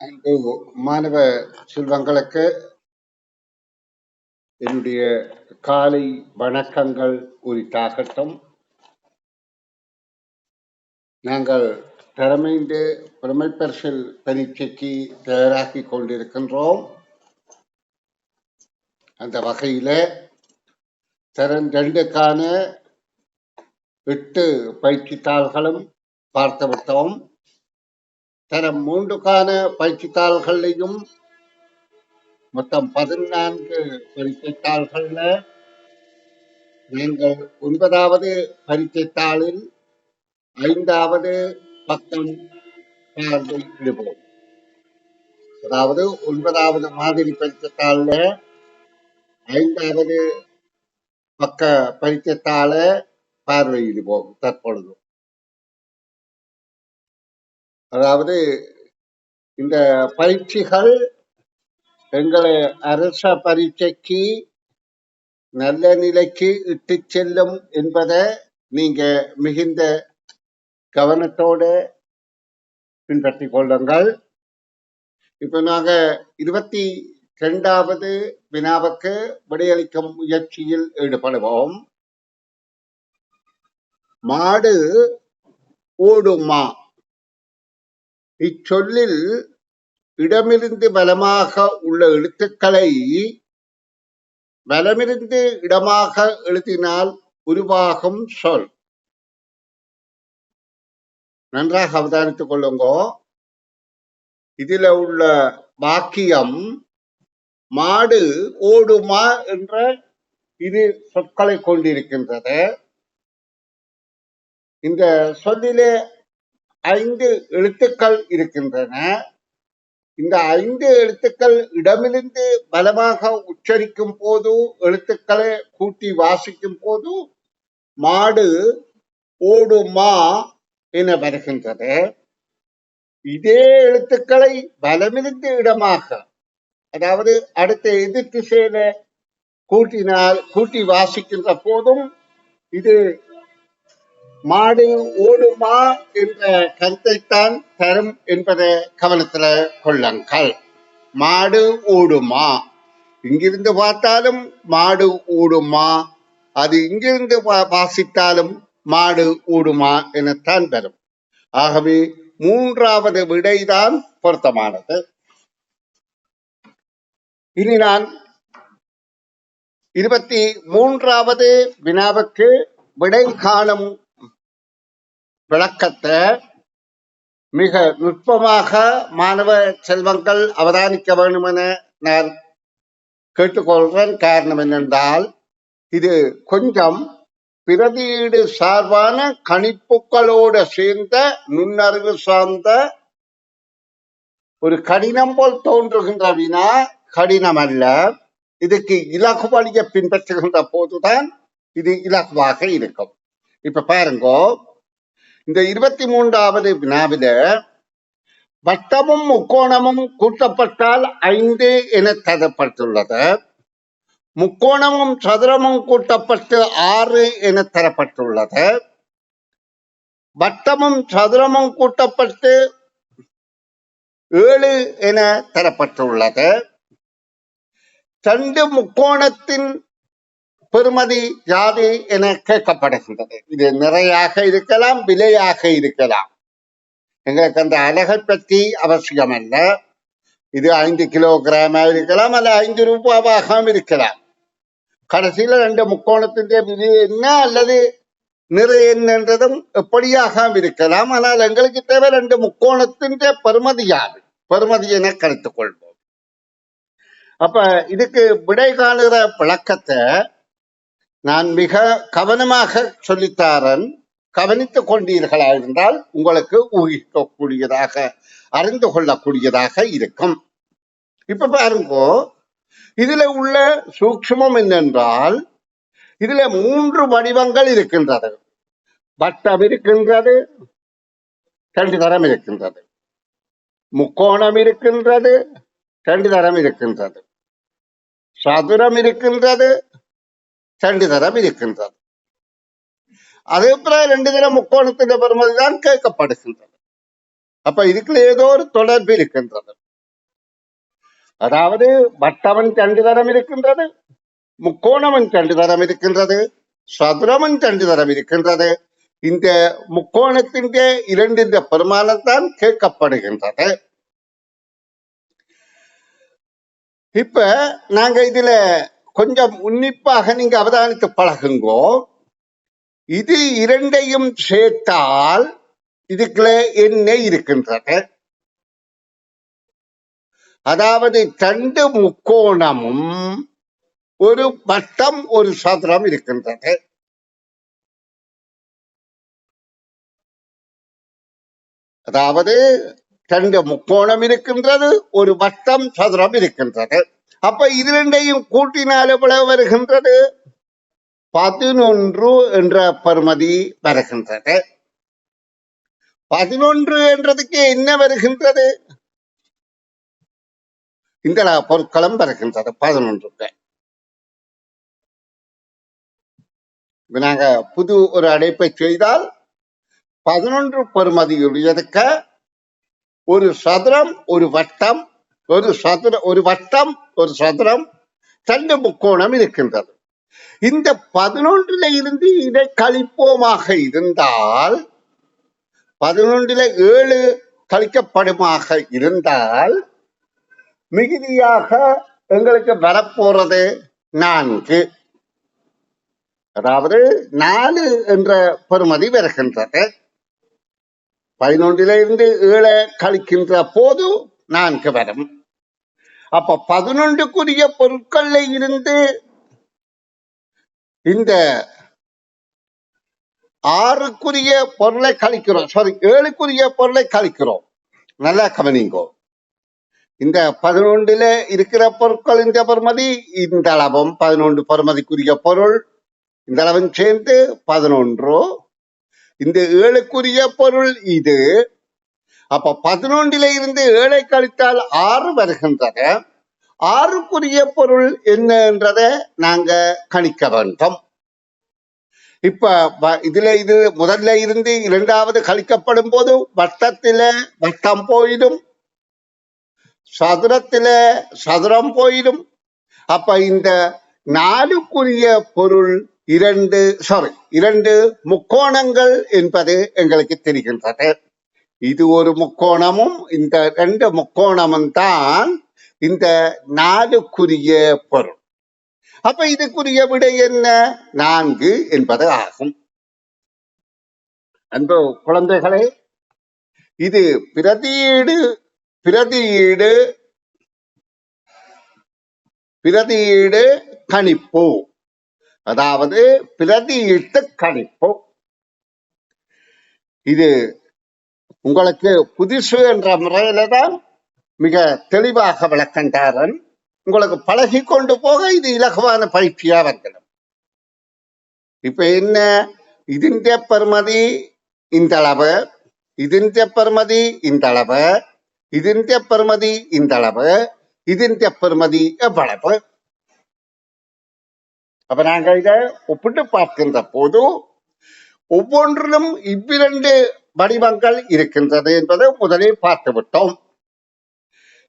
அன்பு மாணவ செல்வங்களுக்கு என்னுடைய காலை வணக்கங்கள் உரித்தாகட்டும். நாங்கள் திறமைந்து பிரமை பரிசில் பரீட்சைக்கு தயாராகி கொண்டிருக்கின்றோம். அந்த வகையில தரம் ரெண்டுக்கான எட்டு பயிற்சித்தாள்களும் பார்த்துவிட்டோம். தரம் மூன்றுக்கான பயிற்சித்தாள்களையும் மொத்தம் பதினான்கு பரீட்சைத்தாள்கள்ல நீங்கள் ஒன்பதாவது பரீட்சைத்தாளில் ஐந்தாவது பக்கம் பார்வையிடுவோம் அதாவது ஒன்பதாவது மாதிரி பரீட்சைத்தாள்ல ஐந்தாவது பக்க பரீட்சைத்தாள பார்வையிடுவோம் தற்பொழுது. அதாவது இந்த பயிற்சிகள் எங்களை அரச பரீட்சைக்கு நல்ல நிலைக்கு இட்டு செல்லும் என்பதை நீங்க மிகுந்த கவனத்தோடு பின்பற்றி கொள்ளுங்கள். இப்போ நாங்கள் இருபத்தி ரெண்டாவது வினாவுக்கு விடையளிக்கும் முயற்சியில் ஈடுபடுவோம். மாடு ஓடுமா? இச்சொல்லில் இடமிருந்து பலமாக உள்ள எழுத்துக்களை பலமிருந்து இடமாக எழுதினால் உருவாகும் சொல். நன்றாக அவதானித்துக் கொள்ளுங்கோ. இதுல உள்ள வாக்கியம் மாடு ஓடுமா என்ற இரு சொற்களை கொண்டிருக்கின்றது. இந்த சொல்லிலே ஐந்து எழுத்துக்கள் இருக்கின்றன. இந்த ஐந்து எழுத்துக்கள் இடமிருந்து பலமாக உச்சரிக்கும் போது எழுத்துக்களை கூட்டி வாசிக்கும் போது மாடு ஓடுமா என வருகின்றது. இதே எழுத்துக்களை பலமிருந்து இடமாக அதாவது அடுத்த எதிர் திசையில கூட்டினால் கூட்டி வாசிக்கின்ற போதும் இது மாடு ஓடுமா என்ற கருத்தைத்தான் தரும் என்பதை கவனத்துல கொள்ளுங்கள். மாடு ஓடுமா? இங்கிருந்து பார்த்தாலும் மாடு ஓடுமா? அது இங்கிருந்து வாசித்தாலும் மாடு ஓடுமா எனத்தான் தரும். ஆகவே மூன்றாவது விடைதான் பொருத்தமானது. இனி நான் இருபத்தி மூன்றாவது வினாவுக்கு விடை காணும் விளக்கத்தை மிக நுட்பமாக மாணவ செல்வங்கள் அவதானிக்க வேண்டும் என நான் கேட்டுக்கொள்கிறேன். காரணம் என்னென்றால் இது கொஞ்சம் பிரதியீடு சார்பான கணிப்புகளோடு சேர்ந்த நுண்ணறிவு சார்ந்த ஒரு கடினம் போல் தோன்றுகின்ற வினா கடினம் அல்ல இதுக்கு இலகு வழியை பின்பற்றுகின்ற போதுதான் இது இலகுவாக இருக்கும். இப்ப பாருங்கோ இந்த இருபத்தி மூன்றாவது வினாவில வட்டமும் முக்கோணமும் கூட்டப்பட்டால் ஐந்து என தரப்பட்டுள்ளது. முக்கோணமும் சதுரமும் கூட்டப்பட்டு ஆறு என தரப்பட்டுள்ளது. வட்டமும் சதுரமும் கூட்டப்பட்டு ஏழு என தரப்பட்டுள்ளது. ரெண்டு முக்கோணத்தின் பெருமதி ஜாதி என கேட்கப்படுகின்றது. இது நிறையாக இருக்கலாம் விலையாக இருக்கலாம். எங்களுக்கு அந்த அழகை பற்றி அவசியம் அல்ல இது ஐந்து கிலோகிராமா இருக்கலாம் அல்ல ஐந்து ரூபாவாக இருக்கலாம். கடைசியில ரெண்டு முக்கோணத்தின் விதி என்ன அல்லது நிறை என்னன்றதும் எப்படியாக இருக்கலாம். ஆனால் எங்களுக்கு தேவை ரெண்டு முக்கோணத்தின் பெருமதி யாது பெருமதி என கருத்து கொள்வோம். அப்ப இதுக்கு விடை காணுகிற விளக்கத்தை நான் மிக கவனமாக சொல்லித்தாரன் கவனித்துக் கொண்டீர்களா இருந்தால் உங்களுக்கு ஊகிக்கக்கூடியதாக அறிந்து கொள்ளக்கூடியதாக இருக்கும். இப்ப பாருங்கோ இதுல உள்ள சூக்ஷமம் என்னென்றால் இதுல மூன்று வடிவங்கள் இருக்கின்றது. வட்டம் இருக்கின்றது ரெண்டு தரம் இருக்கின்றது. முக்கோணம் இருக்கின்றது ரெண்டு தரம் இருக்கின்றது. சதுரம் இருக்கின்றது ரெண்டு தரம் இருக்கின்றது. அதே போல ரெண்டு தினம் முக்கோணத்தின் பெருமதிதான் கேட்கப்படுகின்றது. அப்ப இதுக்குள்ள ஏதோ ஒரு தொடர்பு இருக்கின்றது. அதாவது வட்டவன் ரெண்டு தரம் இருக்கின்றது முக்கோணவன் ரெண்டு தரம் இருக்கின்றது சதுரமன் ரெண்டு தரம் இருக்கின்றது. இந்த முக்கோணத்தின் இரண்டு பெருமானத்தான் கேட்கப்படுகின்றது. இப்ப நாங்க இதுல கொஞ்சம் உன்னிப்பாக நீங்க அவதானித்து பழகுங்கோ. இது இரண்டையும் சேர்த்தால் இதுக்குள்ள என்ன இருக்கின்றது. அதாவது தண்டு முக்கோணமும் ஒரு வட்டம் ஒரு சதுரம் இருக்கின்றது. அதாவது தண்டு முக்கோணம் இருக்கின்றது ஒரு வட்டம் சதுரம் இருக்கின்றது. அப்ப இது ரெண்டையும் கூட்டினால் எவ்வளவு வருகின்றது? பதினொன்று என்ற பருமதி வருகின்றது. பதினொன்று என்றதுக்கு என்ன வருகின்றது? இந்த பொருட்களும் வருகின்றது பதினொன்றுக்கு. நாங்க புது ஒரு அடைப்பை செய்தால் பதினொன்று பெருமதியுடையதுக்க ஒரு சதுரம் ஒரு வட்டம் ஒரு சதுர ஒரு வட்டம் ஒரு சதுரம் தண்டு முக்கோணம் இருக்கின்றது. இந்த பதினொன்றுல இருந்து இதை கழிப்போமாக இருந்தால் பதினொன்றுல ஏழு கழிக்கப்படுமாக இருந்தால் மிகுதியாக எங்களுக்கு வரப்போறது நான்கு. அதாவது நாலு என்ற பெருமதி வருகின்றது. பதினொன்றிலிருந்து ஏழை கழிக்கின்ற போது நான்கு வரும். அப்ப பதினொன்றுக்குரிய பொருட்கள்ல இருந்து இந்த ஆறுக்குரிய பொருளை கழிக்கிறோம். சாரி ஏழுக்குரிய பொருளை கழிக்கிறோம். நல்லா கவனிங்கோ. இந்த பதினொன்றுல இருக்கிற பொருட்கள் இந்த பெறுமதி இந்த அளவும் பதினொன்று பெறுமதிக்குரிய பொருள் இந்த அளவும் சேர்ந்து பதினொன்று. இந்த ஏழுக்குரிய பொருள் இது அப்ப பதினொன்றில இருந்து ஏழை கழித்தால் ஆறு வருகின்றது. ஆறுக்குரிய பொருள் என்னன்றத நாங்க கணிக்க வேண்டும். இப்ப இதுல இது முதல்ல இருந்து இரண்டாவது கழிக்கப்படும் போது வட்டத்தில வட்டம் போயிடும். சதுரத்தில சதுரம் போயிடும். அப்ப இந்த நாலுக்குரிய பொருள் இரண்டு சாரி இரண்டு முக்கோணங்கள் என்பது எங்களுக்கு தெரிகின்றது. இது ஒரு முக்கோணமும் இந்த ரெண்டு முக்கோணமும் தான் இந்த நாலுக்குரிய பொருள். அப்ப இதுக்குரிய விடை என்ன? நான்கு என்பது ஆகும். அன்பு குழந்தைகளே இது பிரதியீடு பிரதியீடு பிரதியீடு கணிப்பு. அதாவது பிரதியீட்டு கணிப்பு. இது உங்களுக்கு புதுசு என்ற முறையில தான் மிக தெளிவாக விளக்கண்டாரன் உங்களுக்கு பழகி கொண்டு போக இது இலகுவான பயிற்சியா வந்துடும் இப்ப என்ன ഇതിന്റെ പെർമതി ഇന്തളവ് ഇതിന്റെ പെർമതി ഇന്തളവ് ഇതിന്റെ പെർമതി ഇന്തളവ് ഇതിന്റെ பெருமதி எவ்வளவு அப்ப நாங்க இத ஒப்பிட்டு பார்க்கின்ற போது ஒவ்வொன்றிலும் இவ்விரண்டு வடிவங்கள் இருக்கின்றது என்பதை முதலில் பார்த்து விட்டோம்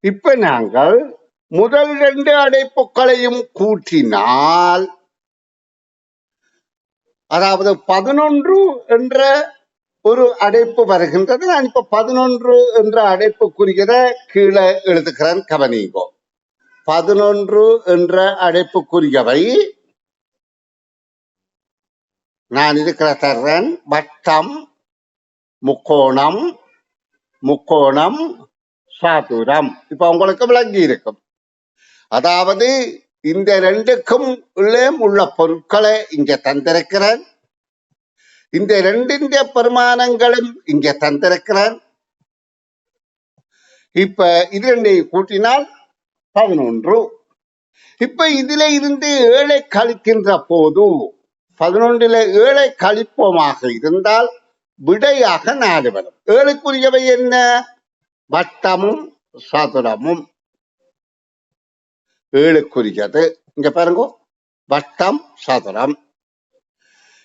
இப்ப நாங்கள் முதல் ரெண்டு அடைப்புகளையும் கூட்டினால் அதாவது பதினொன்று என்ற ஒரு அடைப்பு வருகின்றது. நான் இப்ப பதினொன்று என்ற அடைப்புக்குரியத கீழே எழுதுகிறேன் கவனிங்கோ பதினொன்று என்ற அடைப்புக்குரியவை நான் இருக்கிற தர்றேன் வட்டம் முக்கோணம் முக்கோணம் சாதுரம். இப்ப உங்களுக்கு விளங்கி இருக்கும். அதாவது இந்த ரெண்டுக்கும் உள்ளே உள்ள பொருட்களை இங்க தந்திருக்கிறேன் இந்த ரெண்டின் பெருமானங்களும் இங்க தந்திருக்கிறேன் இப்ப இது ரெண்டையும் கூட்டினால் பதினொன்று. இப்ப இதுல இருந்து ஏழை கழிக்கின்ற போது பதினொன்றுல ஏழை கழிப்போமாக இருந்தால் விடையாக நாலு வரும். ஏழுக்குரியவை என்ன? வட்டமும் சதுரமும். ஏழுக்குரியது. இங்க பாருங்க. வட்டம் சதுரம்.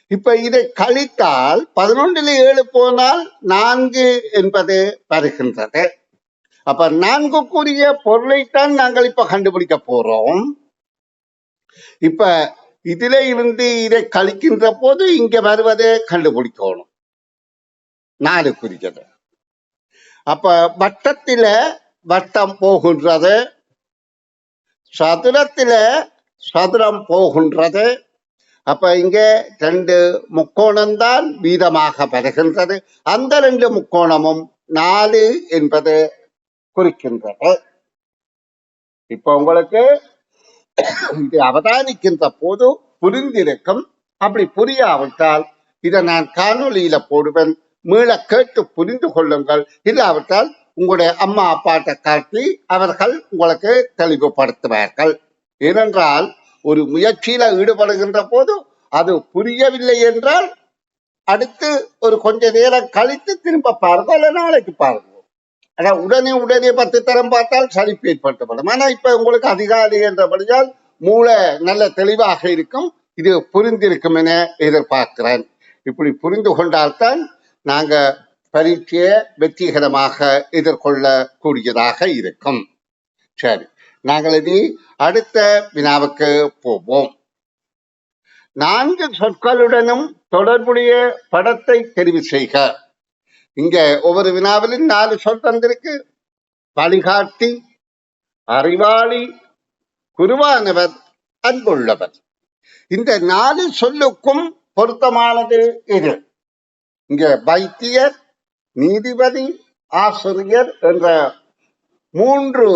இப்ப இதை கழித்தால் பதினொன்றில் ஏழு போனால் நான்கு என்பது வருகின்றது. அப்ப நான்குக்குரிய பொருளைத்தான் நாங்கள் இப்ப கண்டுபிடிக்க போறோம். இப்ப இதிலே இருந்து இதை கழிக்கின்ற போது இங்க வருவதை கண்டுபிடிக்கணும். நாலு குறிக்கிறது. அப்ப வட்டத்தில வட்டம் போகின்றது சதுரத்தில சதுரம் போகின்றது. அப்ப இங்க ரெண்டு முக்கோணம் தான் வீதமாக வருகின்றது. அந்த ரெண்டு முக்கோணமும் நாலு என்பது குறிக்கின்றது. இப்ப உங்களுக்கு இது அவதானிக்கின்ற போது புரிந்திருக்கும். அப்படி புரியாவிட்டால் இதை நான் காணொலியில போடுவேன். மீள கேட்டு புரிந்து கொள்ளுங்கள். இல்லாவிட்டால் உங்களுடைய அம்மா அப்பாட்ட காட்டி அவர்கள் உங்களுக்கு தெளிவுபடுத்துவார்கள். ஏனென்றால் ஒரு முயற்சியில ஈடுபடுகின்ற போது அது புரியவில்லை என்றால் அடுத்து ஒரு கொஞ்ச நேரம் கழித்து திரும்ப பாருங்க அல்ல நாளைக்கு பாருங்க ஆனா உடனே உடனே பத்து தரம் பார்த்தால் சலிப்பு ஏற்படுத்தப்படும் ஆனா இப்ப உங்களுக்கு அதிகாரி என்றபடியால் மூளை நல்ல தெளிவாக இருக்கும். இது புரிந்திருக்கும் என எதிர்பார்க்கிறேன். இப்படி புரிந்து கொண்டால்தான் நாங்க பரீட்சையை வெற்றிகரமாக எதிர்கொள்ள கூடியதாக இருக்கும். சரி நாங்கள் இனி அடுத்த வினாவுக்கு போவோம். நான்கு சொற்களுடனும் தொடர்புடைய படத்தை தெரிவு செய்க. இங்க ஒவ்வொரு வினாவிலும் நாலு சொல் தந்திருக்கு. வழிகாட்டி அறிவாளி குருவானவர் அன்புள்ளவர். இந்த நாலு சொல்லுக்கும் பொருத்தமானது இது இங்க வைத்தியர் நீதிபதி ஆசிரியர் என்ற மூன்று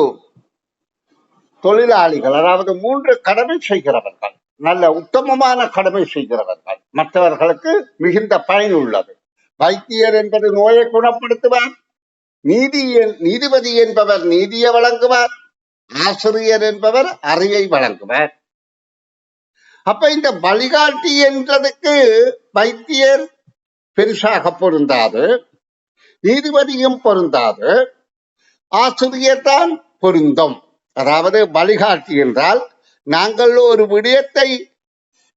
தொழிலாளிகள் அதாவது மூன்று கடமை செய்கிறவர்கள் நல்ல உத்தமமான கடமை செய்கிறவர்கள் மற்றவர்களுக்கு மிகுந்த பயன் உள்ளது. வைத்தியர் என்பது நோயை குணப்படுத்துவார் நீதி நீதிபதி என்பவர் நீதியை வழங்குவார் ஆசிரியர் என்பவர் அறிவை வழங்குவார். அப்ப இந்த வழிகாட்டி என்றதுக்கு வைத்தியர் பெருசாக பொருந்தாது நீதிபதியும் பொருந்தாது. ஆசிரியர் தான் பொருந்தும். அதாவது வழிகாட்டி என்றால் நாங்கள் ஒரு விடயத்தை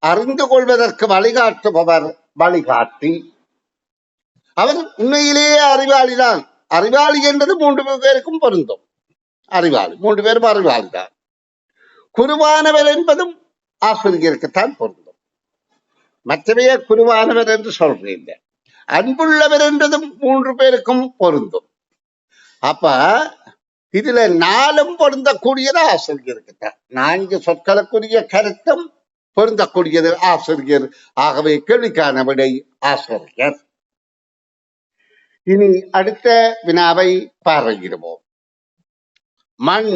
அறிந்து கொள்வதற்கு வழிகாட்டுபவர் வழிகாட்டி. அவர் உண்மையிலேயே அறிவாளி தான். அறிவாளி என்றது மூன்று பேருக்கும் பொருந்தும். அறிவாளி மூன்று பேரும் அறிவாளி தான். குருவானவர் என்பதும் ஆசிரியருக்குத்தான் பொருந்தும். மற்றவையே குருவானவர் என்று சொல்றீங்க அன்புள்ளவர் என்றதும் மூன்று பேருக்கும் பொருந்தும். அப்ப இதுல நாலும் பொருந்தக்கூடியது ஆசிரியர்கிட்ட. நான்கு சொற்களுக்குரிய கருத்தும் பொருந்தக்கூடியது ஆசிரியர். ஆகவே கேள்விக்கான விடை ஆசிரியர். இனி அடுத்த வினாவை பார்வையிடுவோம். மண்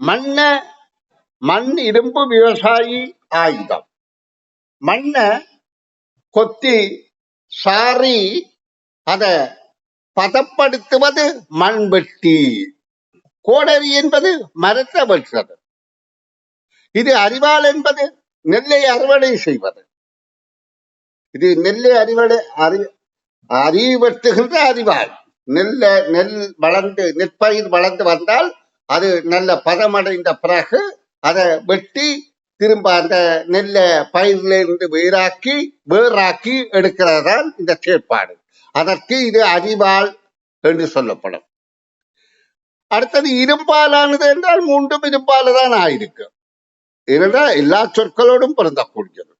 மண்ண மண் இரும்பு விவசாயி ஆயுதம். மண்ண கொத்தி சாரி அத பதப்படுத்துவது மண்வெட்டி. கோடரி என்பது மரத்தை வெட்டுறது. இது அறிவாள் என்பது நெல்லை அறுவடை செய்வது. இது நெல்லை அறுவடை அறி அறிவு வெட்டுகின்ற அறிவாள் நெல்ல நெல் வளர்ந்து நெற்பயிர் வளர்ந்து வந்தால் அது நல்ல பதமடைந்த பிறகு அதை வெட்டி திரும்ப அந்த நெல்லை பயிரில இருந்து வேறாக்கி வேறாக்கி எடுக்கிறதான் இந்த செயற்பாடு. அதற்கு இது அறிவால் என்று சொல்லப்படும். அடுத்தது இரும்பாலானது என்றால் மூன்றும் இரும்பால தான் ஆயிருக்கு. ஏனென்றால் எல்லா சொற்களோடும் பொருந்தக்கூடியது.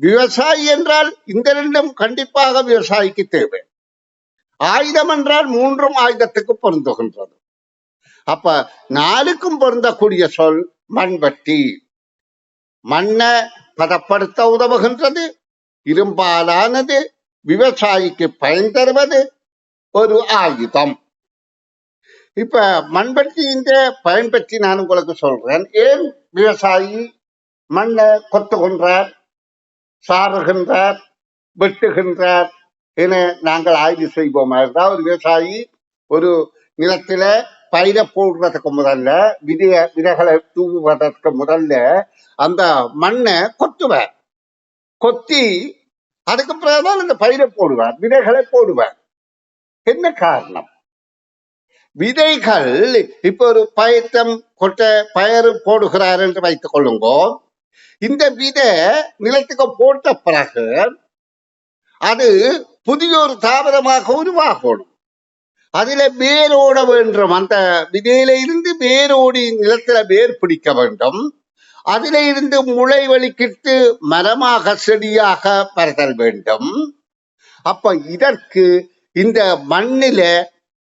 விவசாயி என்றால் இந்த ரெண்டும் கண்டிப்பாக விவசாயிக்கு தேவை. ஆயுதம் என்றால் மூன்றும் ஆயுதத்துக்கு பொருந்துகின்றது. அப்ப நாலுக்கும் பொருந்தக்கூடிய சொல் மண்வெட்டி. மண்ணை பதப்படுத்த உதவுகின்றது. இரும்பாலானது விவசாயிக்கு பயன் தருவது ஒரு ஆயுதம். இப்ப மண்பட்டியின் பயன் பற்றி நான் உங்களுக்கு சொல்றேன். ஏன் விவசாயி மண்ணை கொத்துகின்றார் சாருகின்றார் வெட்டுகின்றார் என நாங்கள் ஆய்வு செய்வோம்? அதாவது ஒரு விவசாயி ஒரு நிலத்தில பயிரை போடுறதுக்கு முதல்ல விதைய விதைகளை தூவுவதற்கு முதல்ல அந்த மண்ணை கொத்துவார். கொத்தி அதுக்கு பிறகுதான் அந்த பயிரை போடுவார் விதைகளை போடுவார். என்ன காரணம்? விதைகள் இப்ப ஒரு பயத்தம் கொட்ட பயறு போடுகிறார் என்று வைத்துக் கொள்ளுங்கோ. இந்த விதை நிலத்துக்கு போட்ட பிறகு அது புதிய ஒரு தாவரமாக உருவாகணும். அதில் வேரோட வேண்டும். அந்த விதையில இருந்து வேரோடி நிலத்துல வேர் பிடிக்க வேண்டும். அதில இருந்து முளை வலிக்கிட்டு மரமாக செடியாக பரதல் வேண்டும். அப்ப இதற்கு இந்த மண்ணில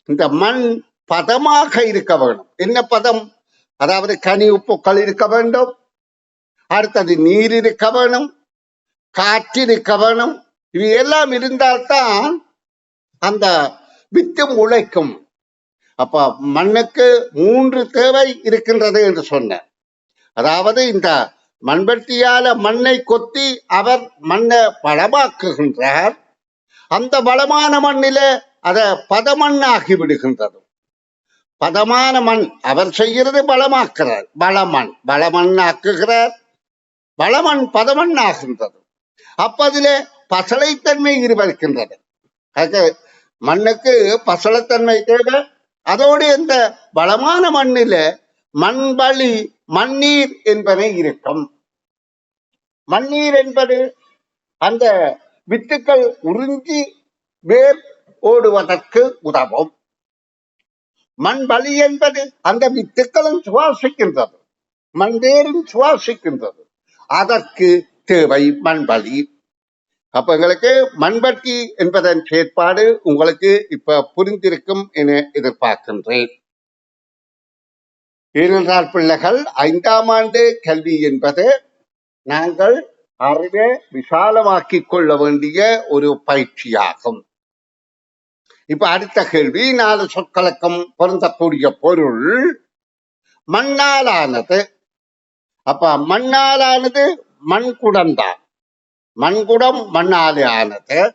இந்த மண் பதமாக இருக்க வேண்டும். என்ன பதம்? அதாவது கனி உப்புக்கள் இருக்க வேண்டும். அடுத்தது நீர் இருக்க வேணும் காற்று இருக்க வேணும் இவை எல்லாம் இருந்தால்தான் அந்த வித்து முளைக்கும் அப்ப மண்ணுக்கு மூன்று தேவை இருக்கின்றது என்று சொன்னேன் அதாவது இந்த மண்வெட்டியால மண்ணை கொத்தி அவர் மண்ணை வளமாக்குகின்றார். அந்த வளமான மண்ணில அத பதமண்ணாகி விடுகின்றது. பதமான மண் அவர் செய்கிறது வளமாக்குறார். வளமண் வளமண் ஆக்குகிறார் வளமண் பதமண் ஆகின்றது அப்ப அதுல பசலைத்தன்மை இருக்கின்றது மண்ணுக்கு பசளத்தன்மை தேவை அதோடு இந்த வளமான மண்ணில மண் மண்ணீர் என்பன இருக்கும். மண்ணீர் என்பது அந்த வித்துக்கள் உறிஞ்சி வேர் ஓடுவதற்கு உதவும். மண் வழி என்பது அந்த வித்துக்களும் சுவாசிக்கின்றது. மண் வேரும் சுவாசிக்கின்றது. அதற்கு தேவை மண் வழி அப்ப எங்களுக்கு மண்பட்டி என்பதன் செயற்பாடு உங்களுக்கு இப்ப புரிந்திருக்கும் என எதிர்பார்க்கின்றேன். ஏனென்றால் பிள்ளைகள் ஐந்தாம் ஆண்டு கல்வி என்பது நாங்கள் அறிவை விசாலமாக்கிக் கொள்ள வேண்டிய ஒரு பயிற்சியாகும். இப்ப அடுத்த கேள்வி நாலு சொற்களக்கம் பொருந்தக்கூடிய பொருள் மண்ணாலானது. அப்ப மண்ணாலானது மண் தான் மண்குடம் மண்ணாலே ஆனது.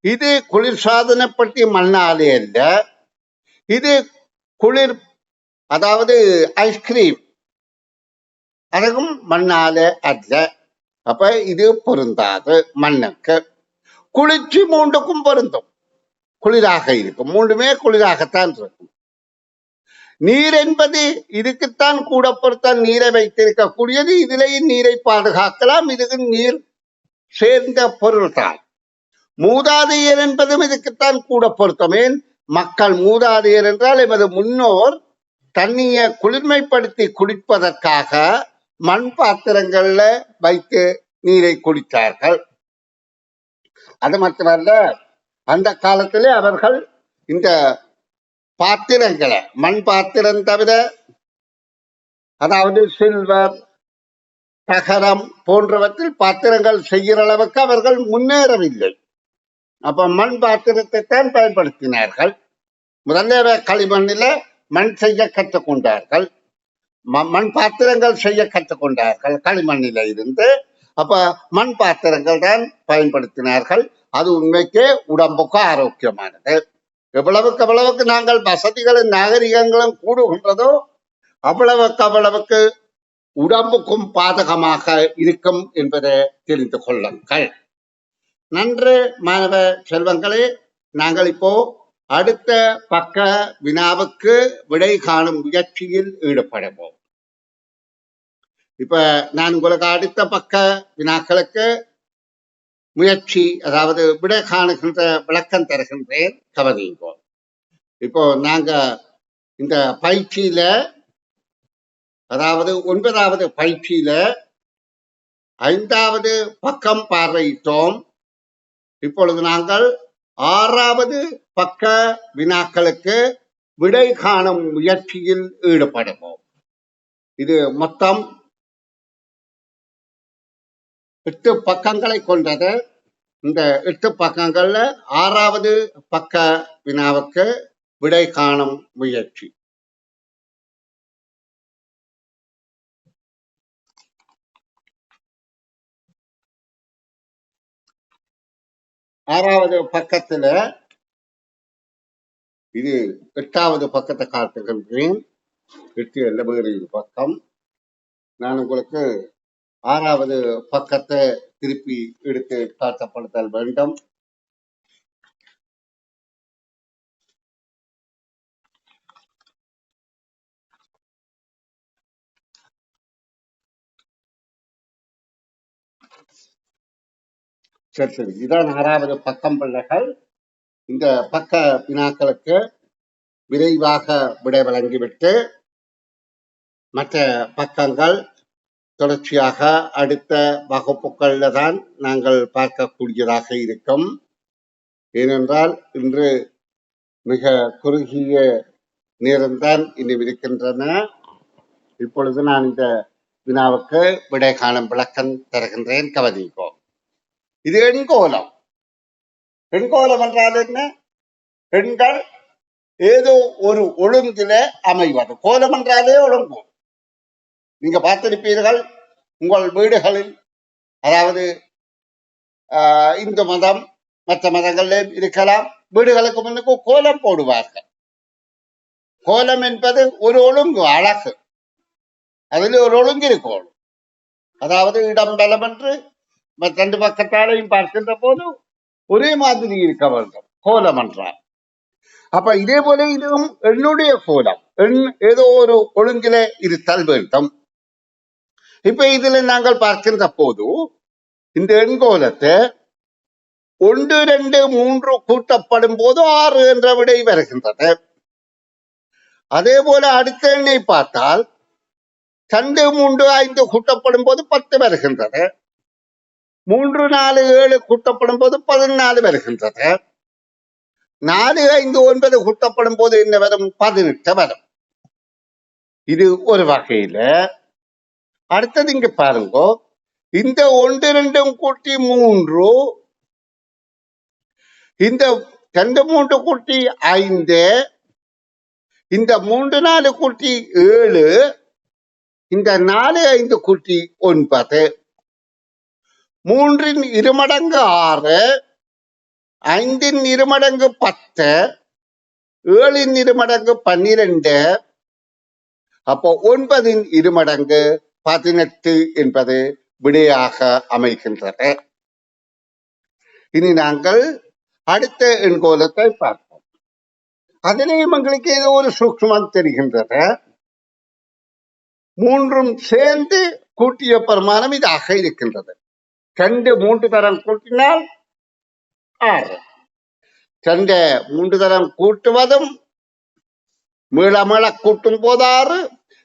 இது குளிர்சாதனப்பட்டி மண்ணாலே அல்ல. இது குளிர் அதாவது ஐஸ்கிரீம் அதுவும் மண்ணாலே அல்ல. அப்ப இது பொருந்தாது மண்ணுக்கு. குளிர்ச்சி மூண்டுக்கும் பொருந்தும். குளிராக இருக்கும். மூன்றுமே குளிராகத்தான் இருக்கும். நீர் என்பது இதுக்குத்தான் கூட பொறுத்தான் நீரை வைத்திருக்கக்கூடியது இதிலேயும் நீரை பாதுகாக்கலாம். இதுக்கு நீர் சேர்ந்த பொருள்தான். மூதாதையர் என்பதும் இதுக்குத்தான் கூட பொருத்தமேன் மக்கள் மூதாதையர் என்றால் எமது முன்னோர் தண்ணியை குளிர்மைப்படுத்தி குடிப்பதற்காக மண் பாத்திரங்கள்ல வைத்து நீரை குடித்தார்கள். அது மட்டுமல்ல அந்த காலத்திலே அவர்கள் இந்த பாத்திரங்களை மண் பாத்திரம் தவிர அதாவது சில்வர் தகரம் போன்றவற்றில் பாத்திரங்கள் செய்கிற அளவுக்கு அவர்கள் முன்னேறவில்லை. அப்ப மண் பாத்திரத்தை தான் பயன்படுத்தினார்கள். முதல்ல களிமண்ணில மண் செய்ய கற்றுக்கொண்டார்கள். ம- மண் பாத்திரங்கள் செய்ய கற்றுக்கொண்டார்கள் களிமண்ணில இருந்து. அப்ப மண் பாத்திரங்கள் தான் பயன்படுத்தினார்கள். அது உண்மைக்கே உடம்புக்கு ஆரோக்கியமானது. எவ்வளவுக்கு எவ்வளவுக்கு நாங்கள் வசதிகளும் நாகரிகங்களும் கூடுகின்றதோ அவ்வளவுக்கு அவ்வளவுக்கு உடம்புக்கும் பாதகமாக இருக்கும் என்பதை தெரிந்து கொள்ளுங்கள். நன்று மாணவ செல்வங்களே நாங்கள் இப்போ அடுத்த பக்க வினாவுக்கு விடை காணும் முயற்சியில் ஈடுபடுவோம். இப்ப நான் உங்களுக்கு அடுத்த பக்க வினாக்களுக்கு முயற்சி அதாவது விடை காணுகின்ற விளக்கம் தருகின்றேன் கவனிங்கோ இப்போ நாங்க இந்த பயிற்சியில அதாவது ஒன்பதாவது பயிற்சியில ஐந்தாவது பக்கம் பார்வையிட்டோம். இப்பொழுது நாங்கள் ஆறாவது பக்க வினாக்களுக்கு விடை காணும் முயற்சியில் ஈடுபடுவோம். இது மொத்தம் எட்டு பக்கங்களை கொண்டது. இந்த எட்டு பக்கங்கள்ல ஆறாவது பக்க வினாவுக்கு விடை காணும் முயற்சி. ஆறாவது பக்கத்துல இது எட்டாவது பக்கத்தை காட்டுகின்றேன். எட்டு அல்ல வேறு ஒரு பக்கம். நான் உங்களுக்கு ஆறாவது பக்கத்தை திருப்பி எடுத்து காட்டப்படுத்தல் வேண்டும். சரி சரி இதான் ஆறாவது பக்கம் பிள்ளைகள். இந்த பக்க வினாக்களுக்கு விரைவாக விடை வழங்கிவிட்டு மற்ற பக்கங்கள் தொடர்ச்சியாக அடுத்த வகுப்புகளில் தான் நாங்கள் பார்க்கக்கூடியதாக இருக்கும். ஏனென்றால் இன்று மிக குறுகிய நேரம்தான் இன்னும் இருக்கின்றன இப்பொழுது நான் இந்த வினாவுக்கு விடை காணும் விளக்கம் தருகின்றேன். கவனிக்கோ இது எண்கோலம். எண்கோலம் என்றால் என்ன? எண்கள் ஏதோ ஒரு ஒழுங்கில அமைவது. கோலம் என்றாலே ஒழுங்கு நீங்க பார்த்திருப்பீர்கள் உங்கள் வீடுகளில் அதாவது இந்து மதம் மற்ற மதங்களிலும் இருக்கலாம் வீடுகளுக்கு முன்னுக்கு கோலம் போடுவார்கள். கோலம் என்பது ஒரு ஒழுங்கு அழகு. அதில் ஒரு ஒழுங்கு இருக்கும் அதாவது இடம் பலம் என்று மற்ற ரெண்டு பக்கத்தாலையும் பார்க்கின்ற போது ஒரே மாதிரி இருக்க வேண்டும். கோலம் என்றார் அப்ப இதே போல இதுவும் என்னுடைய கோலம். எண் ஏதோ ஒரு ஒழுங்கில இருத்தல் வேண்டும். இப்ப இதுல நாங்கள் பார்க்கின்ற போது இந்த எண்கோலத்தை ஒன்று ரெண்டு மூன்று கூட்டப்படும் போது ஆறு என்ற விடை வருகின்றது. அதே போல அடுத்த எண்ணை பார்த்தால் ரெண்டு மூன்று ஐந்து கூட்டப்படும் போது பத்து வருகின்றது. மூன்று நாலு ஏழு கூட்டப்படும் போது பதினாலு வருகின்றது. நாலு ஐந்து ஒன்பது கூட்டப்படும் போது என்ன வரும்? பதினெட்டு வரும். இது ஒரு வகையில. அடுத்தது இங்க பாருங்க. இந்த ஒன்று ரெண்டும் கூட்டி மூன்று. இந்த ரெண்டு மூன்று கூட்டி ஐந்து. இந்த மூன்று நாலு கூட்டி ஏழு. இந்த நாலு ஐந்து கூட்டி ஒன்பது. மூன்றின் இருமடங்கு ஆறு ஐந்தின் இருமடங்கு பத்து ஏழின் இருமடங்கு பன்னிரண்டு. அப்போ ஒன்பதின் இருமடங்கு பதினெட்டு என்பது விடையாக அமைகின்றது. இனி நாங்கள் அடுத்த எண்கோலத்தை பார்ப்போம். அதிலேயும் எங்களுக்கு ஏதோ ஒரு சூக்மம் தெரிகின்றது. மூன்றும் சேர்ந்து கூட்டிய பிரமாணம் இதாக இருக்கின்றது. ரெண்டு மூன்று தரம் கூட்டினால் ஆறு. ரெண்டு மூன்று தரம் கூட்டுவதும் மீள மீள கூட்டும் போதாறு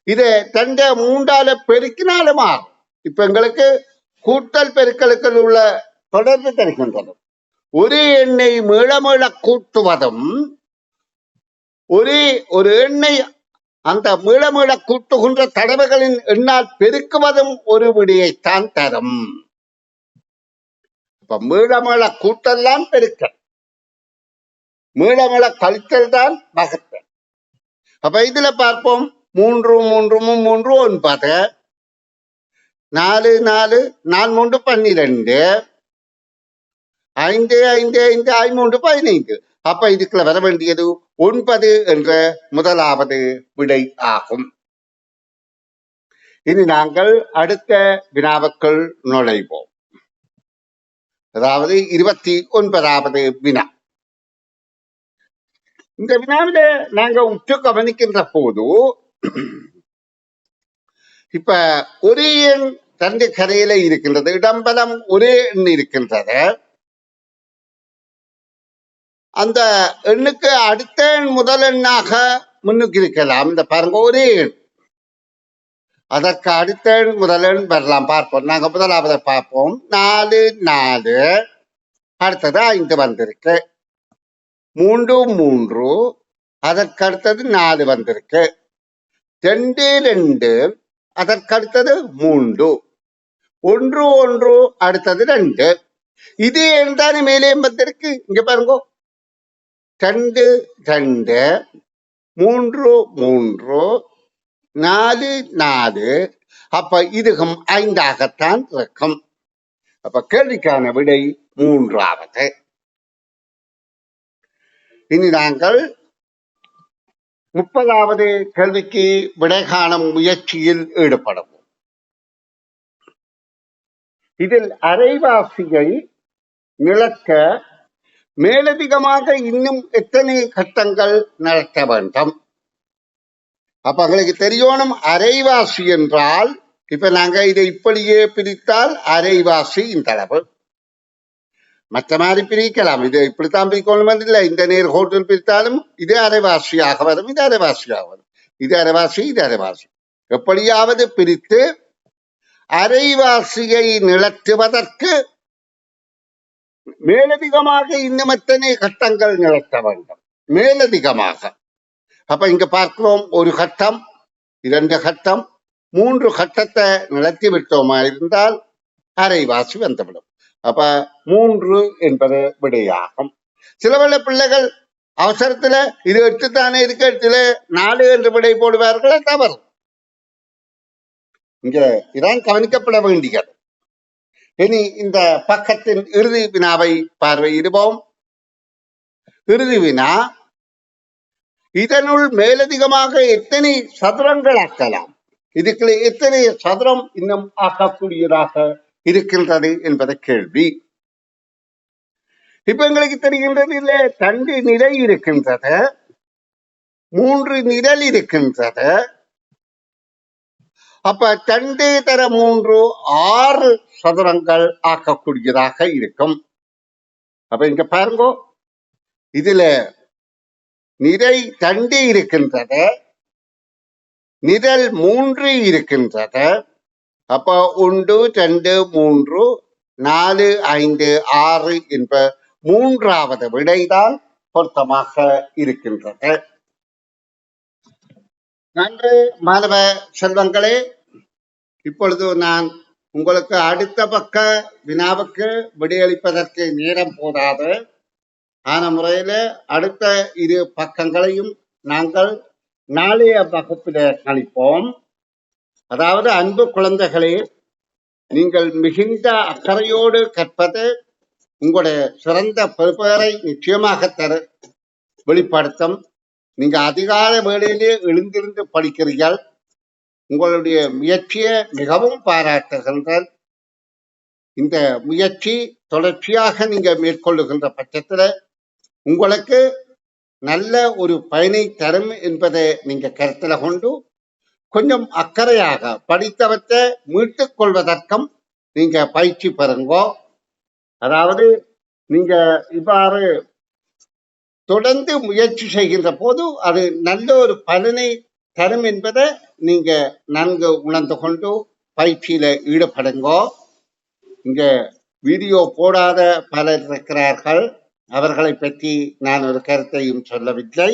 இது ரெண்டு மூன்றால பெருக்கினாலும் ஆறு. இப்ப எங்களுக்கு கூட்டல் பெருக்கலுக்கு உள்ள தொடர்பு தெரிகின்றது. ஒரு எண்ணை மீள மீள கூட்டுவதும் ஒரே ஒரு எண்ணை அந்த மீள மீள கூட்டுகின்ற தடவைகளின் எண்ணால் பெருக்குவதும் ஒரு விடியைத்தான் தரும். இப்ப மீளமேள மீள கூட்டல் தான் பெருக்கல். மீளமேள கழித்தல் தான் வகுத்தல் அப்ப இதுல பார்ப்போம். மூன்று மூன்று மூ- மூன்று ஒன்பது நாலு நாலு நாலு மூன்று பன்னிரெண்டு. ஐந்து ஐந்து ஐந்து ஐமூன்று பதினைந்து. அப்ப இதுக்குள்ள வர வேண்டியது ஒன்பது என்ற முதலாவது விடை ஆகும். இனி நாங்கள் அடுத்த வினாவுக்குள் நுழைவோம். அதாவது இருபத்தி ஒன்பதாவது வினா. இந்த வினாவில நாங்க உற்று கவனிக்கின்ற போது இப்ப ஒரே எண் தண்டு கரையில இருக்கின்றது இடம்பலம் ஒரே எண் இருக்கின்றது. அந்த எண்ணுக்கு அடுத்த எண் முதல் எண்ணாக முன்னுக்கு இருக்கலாம். இந்த பாருங்க ஒரே எண். அதற்கு அடுத்த எண் முதல் எண் வரலாம். பார்ப்போம். நாங்க முதலாவதை பார்ப்போம். நாலு நாலு. அடுத்தது ஐந்து வந்திருக்கு. மூன்று மூன்று. அதற்கு அடுத்தது நாலு வந்திருக்கு. ரெண்டு ரெண்டு. அதற்கு அடுத்தது மூன்று. ஒன்று ஒன்று. அடுத்தது ரெண்டு. இது என்றானே மேலே வந்திருக்கு. இங்க பாருங்க. ரெண்டு ரெண்டு. மூன்று மூன்று. நாலு நாலு. அப்ப இதுகும் ஐந்தாகத்தான் இருக்கும் அப்ப கேள்விக்கான விடை மூன்றாவது. இனி நாங்கள் முப்பதாவது கேள்விக்கு விடை காணும் முயற்சியில் ஈடுபடுவோம். இதில் அரைவாசியை நிலக்க மேலதிகமாக இன்னும் எத்தனை கட்டங்கள் நடத்த வேண்டும்? அப்ப எங்களுக்கு தெரியணும் அரைவாசி என்றால் இப்ப நாங்க இதை இப்படியே பிரித்தால் அரைவாசி இந்த அளவு மற்ற மாதிரி பிரிக்கலாம். இதை இப்படித்தான் பிரிக்கணும் இல்லை. இந்த நேர் ஹோட்டல் பிரித்தாலும் இது அரைவாசியாக வரும் இது அரைவாசியாக வரும். இது அரைவாசி இது அரைவாசி. எப்படியாவது பிரித்து அரைவாசியை நிலத்துவதற்கு மேலதிகமாக இன்னும் எத்தனை கட்டங்கள் நிலத்த வேண்டும்? மேலதிகமாக. அப்ப இங்க பார்க்கிறோம் ஒரு கட்டம் இரண்டு கட்டம் மூன்று கட்டத்தை நடத்தி விட்டோமா இருந்தால் அரைவாசி வந்துவிடும். அப்ப மூன்று என்பது விடையாகும். சில வேளை பிள்ளைகள் அவசரத்துல இது எட்டு தானே இருக்கு நாலு என்று விடை போடுவார்களே? தவறு. இங்க இதான் கவனிக்கப்பட வேண்டியது. இனி இந்த பக்கத்தின் இறுதி வினாவை பார்வையிடுவோம். இறுதி வினா இதனுள் மேலதிகமாக எத்தனை சதுரங்கள் ஆக்கலாம்? இதுக்குள்ள எத்தனை சதுரம் இன்னும் ஆக்கக்கூடியதாக இருக்கின்றது என்பது கேள்வி. இப்ப எங்களுக்கு தெரிகின்றது இல்ல தண்டு நிலை இருக்கின்றது. மூன்று நிழல் இருக்கின்றது. அப்ப தண்டு தர மூன்று ஆறு சதுரங்கள் ஆக்கக்கூடியதாக இருக்கும். அப்ப இங்க பாருங்க இதுல நிறை தண்டு இருக்கின்றது. நிரல் மூன்று இருக்கின்றது. அப்போ ஒன்று ரெண்டு மூன்று நாலு ஐந்து ஆறு என்ப மூன்றாவது விடைதான் பொருத்தமாக இருக்கின்றது. நன்று மாணவ செல்வங்களே. இப்பொழுது நான் உங்களுக்கு அடுத்த பக்க வினாவுக்கு விடையளிப்பதற்கு நேரம் போதாது. ஆன முறையில அடுத்த இரு பக்கங்களையும் நாங்கள் நாளைய வகுப்பில கழிப்போம் அதாவது அன்பு குழந்தைகளே நீங்கள் மிகுந்த அக்கறையோடு கற்பது உங்களுடைய சிறந்த பெறுபேரை நிச்சயமாக தர வெளிப்படுத்தும். நீங்க அதிகார வேளையிலே எழுந்திருந்து படிக்கிறீர்கள். உங்களுடைய முயற்சியை மிகவும் பாராட்டுகின்றார் இந்த முயற்சி தொடர்ச்சியாக நீங்க மேற்கொள்ளுகின்ற பட்சத்துல உங்களுக்கு நல்ல ஒரு பயனை தரும் என்பதை நீங்க கருத்துல கொண்டு கொஞ்சம் அக்கறையாக படித்தவற்றை மீட்டுக் கொள்வதற்கும் நீங்க பயிற்சி பெறுங்கோ. அதாவது நீங்க இவ்வாறு தொடர்ந்து முயற்சி செய்கின்ற போது அது நல்ல ஒரு பலனை தரும் என்பதை நீங்க நன்கு உணர்ந்து கொண்டு பயிற்சியில ஈடுபடுங்கோ. இங்க வீடியோ போடாத பலர் இருக்கிறார்கள். அவர்களை பற்றி நான் ஒரு கருத்தையும் சொல்லவில்லை.